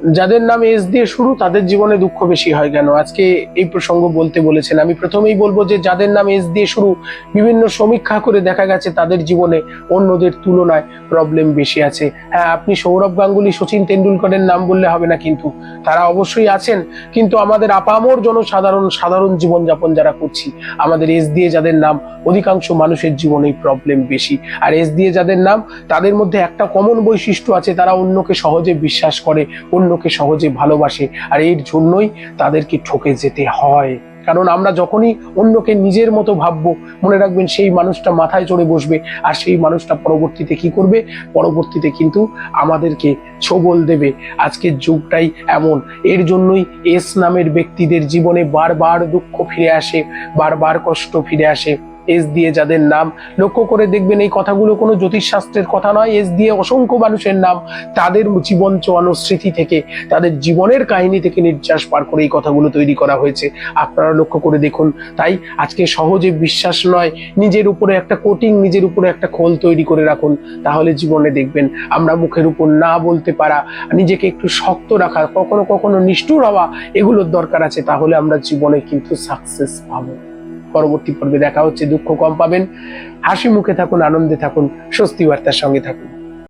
যাদের নাম এস দিয়ে শুরু, তাদের জীবনে দুঃখ বেশি হয় কেন? আজকে এই প্রসঙ্গ বলতে বলেছেন। আমি প্রথমেই বলব যে, যাদের নাম এস দিয়ে শুরু, বিভিন্ন সমীক্ষা করে দেখা গেছে তাদের জীবনে অন্যদের তুলনায় প্রবলেম বেশি আছে। হ্যাঁ আপনি সৌরভ গাঙ্গুলি, সচিন তেন্ডুলকরের নাম বললে হবে না কিন্তু। তারা অবশ্যই আছেন, কিন্তু আমাদের আপামর জনসাধারণ, সাধারণ জীবনযাপন যারা করছি, আমাদের এস দিয়ে যাদের নাম, অধিকাংশ মানুষের জীবনেই প্রবলেম বেশি। আর এস দিয়ে যাদের নাম, তাদের মধ্যে একটা কমন বৈশিষ্ট্য আছে, তারা অন্যকে সহজে বিশ্বাস করে অন্যকে সহজে ভালোবাসে আর এর জন্যই তাদেরকে ঠকে যেতে হয়। কারণ আমরা যখনই অন্যকে নিজের মতো ভাববো, মনে রাখবেন সেই মানুষটা মাথায় চড়ে বসবে আর সেই মানুষটা পরবর্তীতে কি করবে? পরবর্তীতে কিন্তু আমাদেরকে ছবল দেবে। আজকের যুগটাই এমন। এর জন্যই এস নামের ব্যক্তিদের জীবনে বারবার দুঃখ ফিরে আসে, বারবার কষ্ট ফিরে আসে। এস দিয়ে যাদের নাম, লক্ষ্য করে দেখবেন এই কথাগুলো কোনো জ্যোতিষশাস্ত্রের কথা নয়, এস দিয়ে অসংখ্য মানুষের নাম তাদের জীবন চোয়ানো স্মৃতি থেকে, তাদের জীবনের কাহিনী থেকে নির্যাস পার করে এই কথাগুলো তৈরি করা হয়েছে। আপনারা লক্ষ্য করে দেখুন, তাই আজকে সহজে বিশ্বাস নয়, নিজের উপরে একটা কোটিং, নিজের উপরে একটা খোল তৈরি করে রাখুন, তাহলে জীবনে দেখবেন আমরা মুখের উপর না বলতে পারা, নিজেকে একটু শক্ত রাখা, কখনো কখনো নিষ্ঠুর হওয়া এগুলোর দরকার আছে, তাহলে আমরা জীবনে কিন্তু সাকসেস পাবো। পরবর্তী পর্বে দেখা হচ্ছে। দুঃখ কম পাবেন, হাসি মুখে থাকুন, আনন্দে থাকুন, স্বস্তি বার্তার সঙ্গে থাকুন।